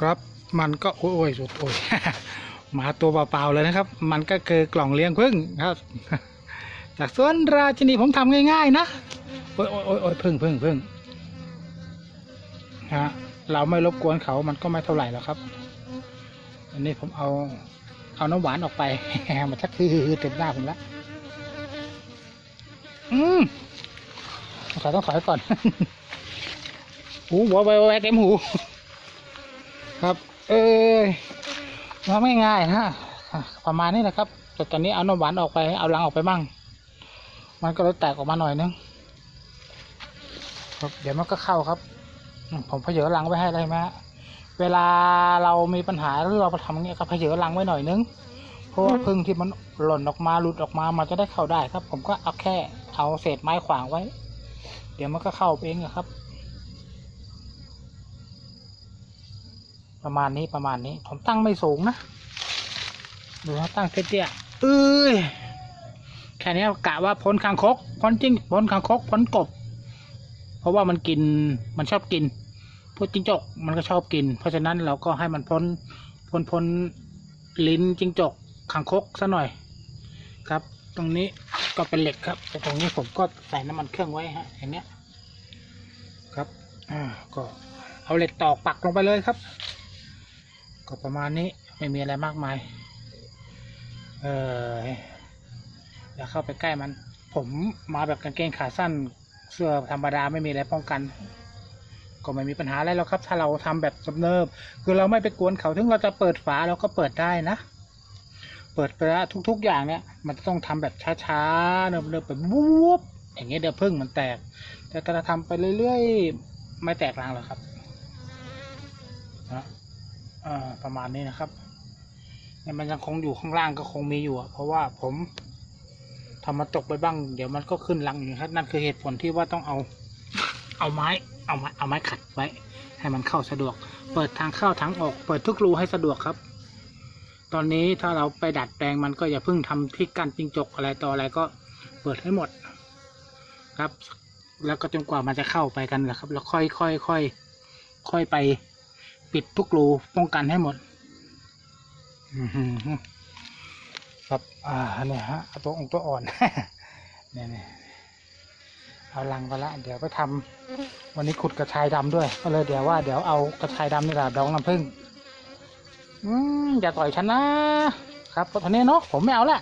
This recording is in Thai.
ครับ มันก็โอ้ยโอ้ยสุดโอ้ยหมาตัวเปล่าๆเลยนะครับ มันก็คือกล่องเลี้ยงพึ่งครับ จากสวนราชินีผมทำง่ายๆนะโอ้ยโอ้ยโอ้ยพึ่งพึ่งพึ่งฮะเราไม่รบกวนเขามันก็ไม่เท่าไหร่หรอกครับ อันนี้ผมเอาเอาน้ำหวานออกไปมันชักคือเต็มหน้าผมแล้วอืมสงสัยต้องถอยก่อน หูหัวไวไวเต็มหู ครับ เอ้ยทำง่ายๆนะประมาณนี้นะครับ แต่ตอนนี้เอาน้ำหวานออกไป เอารังออกไปมั่งมันก็เลยแตกออกมาหน่อยนึงครับเดี๋ยวมันก็เข้าครับ ผมเพเยอรังไว้ให้อะไรไหมเวลาเรามีปัญหาหรือเราไปทำอย่างเงี้ยก็เพเยอรังไว้หน่อยนึงเพราะว่าพึ่งที่มันหล่นออกมาหลุดออกมา มันจะได้เข้าได้ครับ ผมก็เอาแค่เอาเศษไม้ขวางไว้ เดี๋ยวมันก็เข้าเองอะครับ ประมาณนี้ประมาณนี้ ผมตั้งไม่สูงนะดูว่าตั้งเตี้ยๆเอ้ยแค่นี้กะว่าพ้นคางคกพ้นจิ้งพ้นคางคกพ้นกบ เพราะว่ามันกินมันชอบกินพวกจิ้งจกมันก็ชอบกิน เพราะฉะนั้นเราก็ให้มันพ้นพ้นพ้นลิ้นจิ้งจกคางคกซะหน่อย ครับ ตรงนี้ก็เป็นเหล็กครับแต่ตรงนี้ผมก็ใส่น้ำมันเครื่องไว้ฮะอย่างเนี้ยครับอ่าก็เอาเหล็กตอกปักลงไปเลยครับ ก็ประมาณนี้ไม่มีอะไรมากมาย เอออย่าเข้าไปใกล้มัน ผมมาแบบกางเกงขาสั้นเสื้อธรรมดาไม่มีอะไรป้องกัน ก็ไม่มีปัญหาอะไรแล้วครับ ถ้าเราทำแบบเนิบคือเราไม่ไปกวนเขาถึงเราจะเปิดฝาเราก็เปิดได้นะ เปิดไปแล้วทุก ๆ อย่างเนี่ย มันต้องทำแบบช้าๆเนิบๆแบบวุบอย่างเงี้ยเดี๋ยวพึ่งมันแตก แต่ถ้าเราทำไปเรื่อยๆ ไม่แตกรังหรอกครับนะ ประมาณนี้นะครับเนี่ยมันยังคงอยู่ข้างล่างก็คงมีอยู่เพราะว่าผมทำมาตกไปบ้าง เดี๋ยวมันก็ขึ้นรังอยู่ครับนั่นคือเหตุผลที่ว่าต้องเอา เอาไม้ เอาไม้เอาไม้ขัดไว้ ให้มันเข้าสะดวก เปิดทางเข้าทางออก เปิดทุกรูให้สะดวกครับ ตอนนี้ถ้าเราไปดัดแปลงมันก็อย่าเพิ่งทำที่กั้นจิงจกอะไรต่ออะไรก็เปิดให้หมด ครับ แล้วก็จนกว่ามันจะเข้าไปกันแหละครับ แล้วค่อยค่อยค่อยค่อยไป ปิดทุกรูป้องกันให้หมดครับ อ่าเนี่ยฮะตัวองค์ตัวอ่อนเนี่ยเนี่ยเอาลังไปละเดี๋ยวไปทำวันนี้ขุดกระชายดำด้วย ก็เลยเดี๋ยวว่าเดี๋ยวเอากระชายดำนี่แหละดองน้ำผึ้งอืมอย่าต่อยฉันนะครับตอนนี้เนาะผมไม่เอาละ